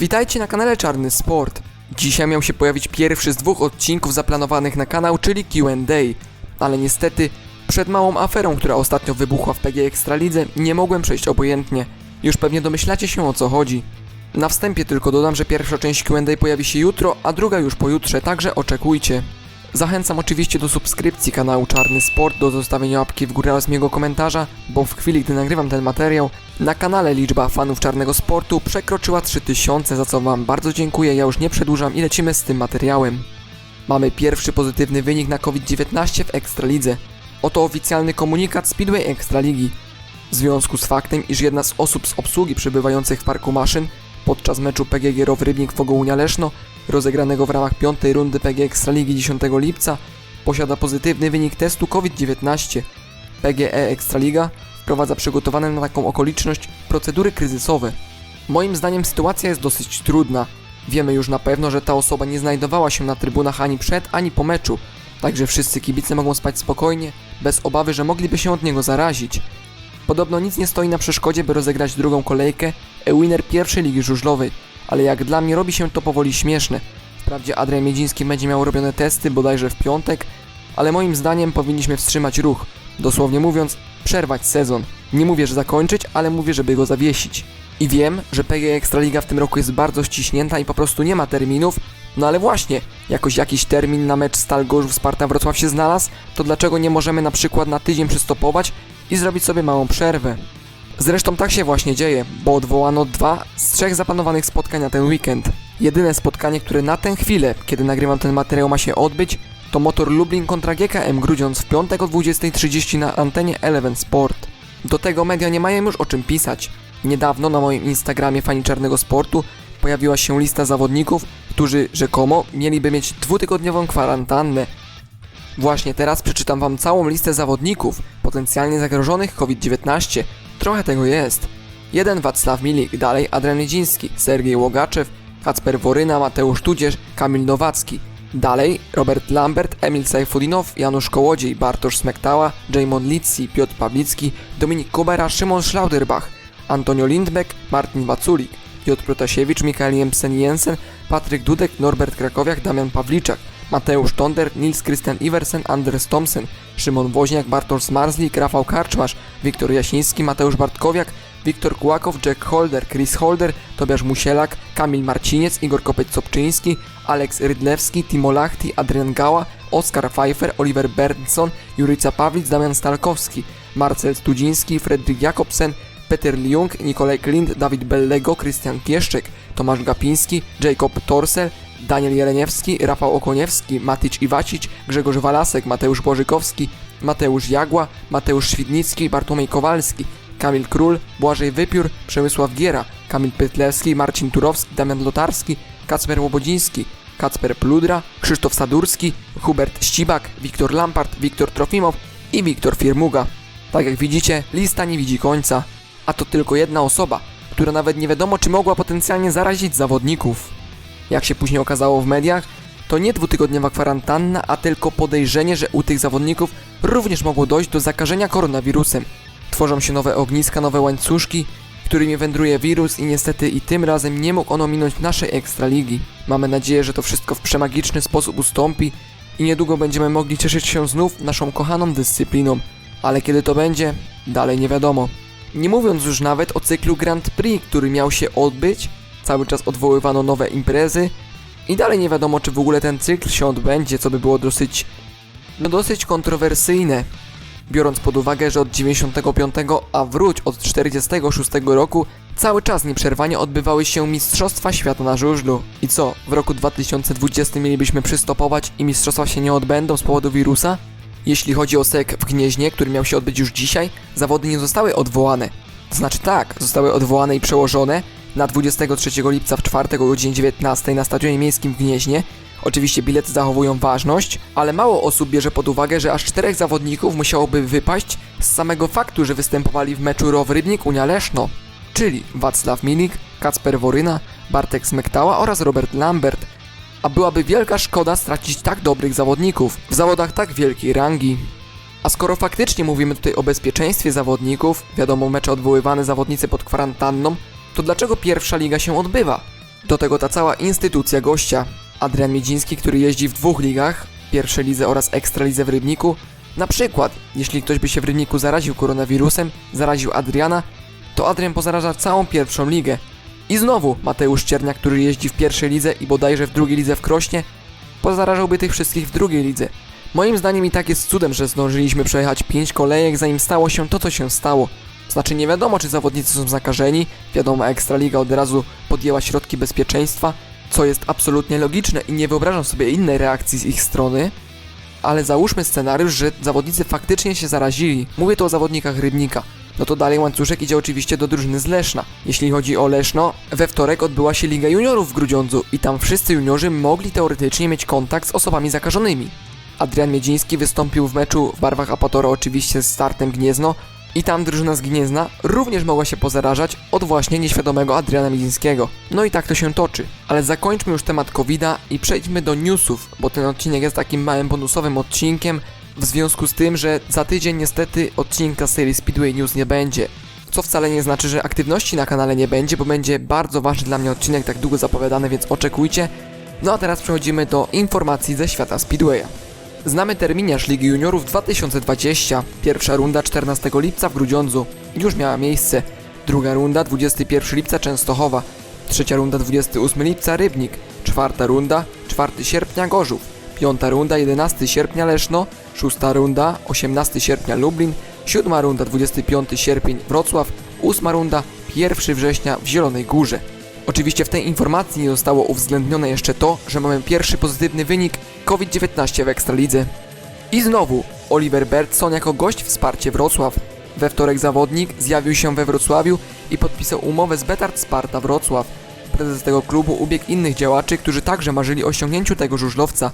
Witajcie na kanale Czarny Sport. Dzisiaj miał się pojawić pierwszy z dwóch odcinków zaplanowanych na kanał, czyli Q&A. Ale niestety, przed małą aferą, która ostatnio wybuchła w PG Ekstralidze, nie mogłem przejść obojętnie. Już pewnie domyślacie się o co chodzi. Na wstępie tylko dodam, że pierwsza część Q&A pojawi się jutro, a druga już pojutrze, także oczekujcie. Zachęcam oczywiście do subskrypcji kanału Czarny Sport, do zostawienia łapki w górę oraz miłego komentarza, bo w chwili gdy nagrywam ten materiał, na kanale liczba fanów Czarnego Sportu przekroczyła 3000, za co wam bardzo dziękuję, ja już nie przedłużam i lecimy z tym materiałem. Mamy pierwszy pozytywny wynik na COVID-19 w Ekstralidze. Oto oficjalny komunikat Speedway Ekstraligi. W związku z faktem, iż jedna z osób z obsługi przebywających w parku maszyn podczas meczu PGG Row Rybnik w Ogołunia Leszno, rozegranego w ramach piątej rundy PG Ekstraligi 10 lipca, posiada pozytywny wynik testu COVID-19. PGE Ekstraliga wprowadza przygotowane na taką okoliczność procedury kryzysowe. Moim zdaniem sytuacja jest dosyć trudna. Wiemy już na pewno, że ta osoba nie znajdowała się na trybunach ani przed, ani po meczu, także wszyscy kibice mogą spać spokojnie, bez obawy, że mogliby się od niego zarazić. Podobno nic nie stoi na przeszkodzie, by rozegrać drugą kolejkę e-winner pierwszej ligi żużlowej, ale jak dla mnie robi się to powoli śmieszne. Wprawdzie Adrian Miedziński będzie miał robione testy bodajże w piątek, ale moim zdaniem powinniśmy wstrzymać ruch. Dosłownie mówiąc, przerwać sezon. Nie mówię, że zakończyć, ale mówię, żeby go zawiesić. I wiem, że PG Ekstraliga w tym roku jest bardzo ściśnięta i po prostu nie ma terminów, no ale właśnie, jakoś jakiś termin na mecz Stal Gorzów Sparta Wrocław się znalazł, to dlaczego nie możemy na przykład na tydzień przystopować i zrobić sobie małą przerwę? Zresztą tak się właśnie dzieje, bo odwołano dwa z trzech zaplanowanych spotkań na ten weekend. Jedyne spotkanie, które na tę chwilę, kiedy nagrywam ten materiał ma się odbyć, to Motor Lublin kontra GKM Grudziądz w piątek o 20.30 na antenie Eleven Sport. Do tego media nie mają już o czym pisać. Niedawno na moim Instagramie Fani Czarnego Sportu pojawiła się lista zawodników, którzy rzekomo mieliby mieć dwutygodniową kwarantannę. Właśnie teraz przeczytam wam całą listę zawodników potencjalnie zagrożonych COVID-19. Trochę tego jest. 1 Wacław Milik, dalej Adrian Miedziński, Sergiej Łogaczew, Kacper Woryna, Mateusz Tudzież, Kamil Nowacki. Dalej Robert Lambert, Emil Sajfudinow, Janusz Kołodziej, Bartosz Smektała, Jamon Litsi, Piotr Pawlicki, Dominik Kubera, Szymon Schlauderbach, Antonio Lindbeck, Martin Waculik, Piotr Protasiewicz, Mikael Jemsen Jensen, Patryk Dudek, Norbert Krakowiak, Damian Pawliczak, Mateusz Tonder, Nils Christian Iversen, Anders Thompson, Szymon Woźniak, Bartosz Marzlik, Rafał Karczmasz, Wiktor Jasiński, Mateusz Bartkowiak, Wiktor Kłakow, Jack Holder, Chris Holder, Tobiasz Musielak, Kamil Marciniec, Igor Kopeć-Sobczyński, Aleks Rydlewski, Timo Lachti, Adrian Gała, Oskar Pfeiffer, Oliver Bernson, Juryca Pawlic, Damian Stalkowski, Marcel Studziński, Fredrik Jakobsen, Peter Liung, Nikolaj Klind, Dawid Bellego, Krystian Pieszczek, Tomasz Gapiński, Jacob Torsel, Daniel Jeleniewski, Rafał Okoniewski, Matyć Iwacić, Grzegorz Walasek, Mateusz Bożykowski, Mateusz Jagła, Mateusz Świdnicki, Bartłomiej Kowalski, Kamil Król, Błażej Wypiór, Przemysław Giera, Kamil Pytlewski, Marcin Turowski, Damian Lotarski, Kacper Łobodziński, Kacper Pludra, Krzysztof Sadurski, Hubert Ścibak, Wiktor Lampart, Wiktor Trofimow i Wiktor Firmuga. Tak jak widzicie, lista nie widzi końca. A to tylko jedna osoba, która nawet nie wiadomo czy mogła potencjalnie zarazić zawodników. Jak się później okazało w mediach, to nie dwutygodniowa kwarantanna, a tylko podejrzenie, że u tych zawodników również mogło dojść do zakażenia koronawirusem. Tworzą się nowe ogniska, nowe łańcuszki, którymi wędruje wirus i niestety i tym razem nie mógł on ominąć naszej ekstraligi. Mamy nadzieję, że to wszystko w przemagiczny sposób ustąpi i niedługo będziemy mogli cieszyć się znów naszą kochaną dyscypliną. Ale kiedy to będzie, dalej nie wiadomo. Nie mówiąc już nawet o cyklu Grand Prix, który miał się odbyć, cały czas odwoływano nowe imprezy i dalej nie wiadomo, czy w ogóle ten cykl się odbędzie, co by było dosyć, no dosyć kontrowersyjne. Biorąc pod uwagę, że od 95, a wróć od 46 roku, cały czas nieprzerwanie odbywały się Mistrzostwa Świata na żużlu. I co, w roku 2020 mielibyśmy przystopować i mistrzostwa się nie odbędą z powodu wirusa? Jeśli chodzi o SEK w Gnieźnie, który miał się odbyć już dzisiaj, zawody nie zostały odwołane. To znaczy tak, zostały odwołane i przełożone na 23 lipca w czwartek o godzinie 19 na Stadionie Miejskim w Gnieźnie. Oczywiście bilety zachowują ważność, ale mało osób bierze pod uwagę, że aż czterech zawodników musiałoby wypaść z samego faktu, że występowali w meczu Row Rybnik Unia Leszno, czyli Wacław Milik, Kacper Woryna, Bartek Smektała oraz Robert Lambert, a byłaby wielka szkoda stracić tak dobrych zawodników w zawodach tak wielkiej rangi. A skoro faktycznie mówimy tutaj o bezpieczeństwie zawodników, wiadomo mecze odwoływane zawodnicy pod kwarantanną, to dlaczego pierwsza liga się odbywa? Do tego ta cała instytucja gościa. Adrian Miedziński, który jeździ w dwóch ligach, pierwszej lidze oraz ekstralidze w Rybniku. Na przykład, jeśli ktoś by się w Rybniku zaraził koronawirusem, zaraził Adriana, to Adrian pozaraża całą pierwszą ligę. I znowu Mateusz Czerniak, który jeździ w pierwszej lidze i bodajże w drugiej lidze w Krośnie, pozarażałby tych wszystkich w drugiej lidze. Moim zdaniem i tak jest cudem, że zdążyliśmy przejechać 5 kolejek, zanim stało się to, co się stało. Znaczy nie wiadomo, czy zawodnicy są zakażeni, wiadomo, Ekstraliga od razu podjęła środki bezpieczeństwa, co jest absolutnie logiczne i nie wyobrażam sobie innej reakcji z ich strony, ale załóżmy scenariusz, że zawodnicy faktycznie się zarazili. Mówię tu o zawodnikach Rybnika. No to dalej łańcuszek idzie oczywiście do drużyny z Leszna. Jeśli chodzi o Leszno, we wtorek odbyła się Liga Juniorów w Grudziądzu i tam wszyscy juniorzy mogli teoretycznie mieć kontakt z osobami zakażonymi. Adrian Miedziński wystąpił w meczu w barwach Apatora oczywiście z startem Gniezno i tam drużyna z Gniezna również mogła się pozarażać od właśnie nieświadomego Adriana Miedzińskiego. No i tak to się toczy. Ale zakończmy już temat covid i przejdźmy do newsów, bo ten odcinek jest takim małym bonusowym odcinkiem w związku z tym, że za tydzień niestety odcinka serii Speedway News nie będzie. Co wcale nie znaczy, że aktywności na kanale nie będzie, bo będzie bardzo ważny dla mnie odcinek tak długo zapowiadany, więc oczekujcie. No a teraz przechodzimy do informacji ze świata Speedwaya. Znamy terminiarz Ligi Juniorów 2020. Pierwsza runda 14 lipca w Grudziądzu. Już miała miejsce. Druga runda 21 lipca Częstochowa. Trzecia runda 28 lipca Rybnik. Czwarta runda 4 sierpnia Gorzów. Piąta runda 11 sierpnia Leszno. Szósta runda 18 sierpnia Lublin. Siódma runda 25 sierpień Wrocław. Ósma runda 1 września w Zielonej Górze. Oczywiście w tej informacji zostało uwzględnione jeszcze to, że mamy pierwszy pozytywny wynik COVID-19 w Ekstralidze. I znowu Oliver Bertson jako gość wsparcie Wrocław. We wtorek zawodnik zjawił się we Wrocławiu i podpisał umowę z Betard Sparta Wrocław. Prezes tego klubu ubiegł innych działaczy, którzy także marzyli o osiągnięciu tego żużlowca.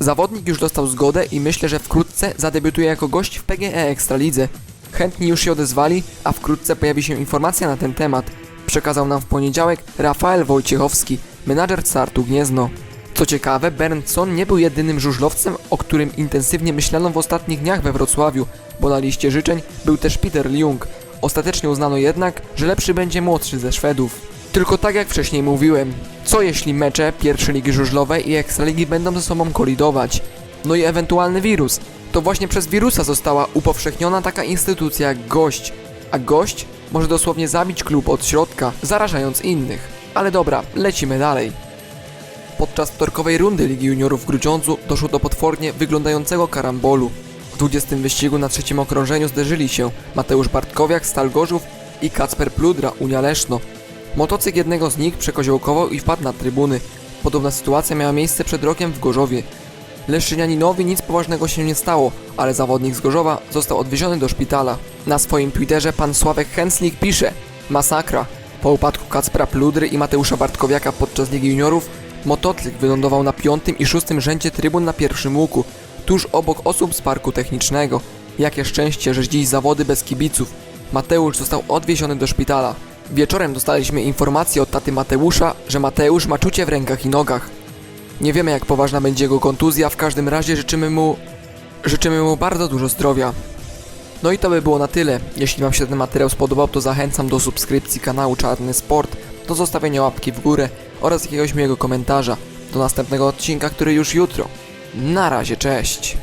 Zawodnik już dostał zgodę i myślę, że wkrótce zadebiutuje jako gość w PGE Ekstralidze. Chętni już się odezwali, a wkrótce pojawi się informacja na ten temat. Przekazał nam w poniedziałek Rafael Wojciechowski, menadżer startu Gniezno. Co ciekawe, Berndson nie był jedynym żużlowcem, o którym intensywnie myślano w ostatnich dniach we Wrocławiu, bo na liście życzeń był też Peter Ljung. Ostatecznie uznano jednak, że lepszy będzie młodszy ze Szwedów. Tylko tak jak wcześniej mówiłem, co jeśli mecze pierwszej ligi żużlowej i ekstraligi będą ze sobą kolidować? No i ewentualny wirus. To właśnie przez wirusa została upowszechniona taka instytucja jak gość, a gość może dosłownie zabić klub od środka, zarażając innych. Ale dobra, lecimy dalej. Podczas wtorkowej rundy Ligi Juniorów w Grudziądzu doszło do potwornie wyglądającego karambolu. W 20 wyścigu na trzecim okrążeniu zderzyli się Mateusz Bartkowiak, Stal Gorzów i Kacper Pludra, Unia Leszno. Motocykl jednego z nich przekoziołkował i wpadł na trybuny. Podobna sytuacja miała miejsce przed rokiem w Gorzowie. Leszczynianinowi nic poważnego się nie stało, ale zawodnik z Gorzowa został odwieziony do szpitala. Na swoim Twitterze pan Sławek Henslik pisze Masakra. Po upadku Kacpra Pludry i Mateusza Bartkowiaka podczas Ligi Juniorów motocykl wylądował na piątym i szóstym rzędzie trybun na pierwszym łuku, tuż obok osób z parku technicznego. Jakie szczęście, że dziś zawody bez kibiców. Mateusz został odwieziony do szpitala. Wieczorem dostaliśmy informację od taty Mateusza, że Mateusz ma czucie w rękach i nogach. Nie wiemy jak poważna będzie jego kontuzja, w każdym razie życzymy mu... Życzymy mu bardzo dużo zdrowia. No i to by było na tyle. Jeśli Wam się ten materiał spodobał, to zachęcam do subskrypcji kanału Czarny Sport, do zostawienia łapki w górę oraz jakiegoś miłego komentarza. Do następnego odcinka, który już jutro. Na razie, cześć!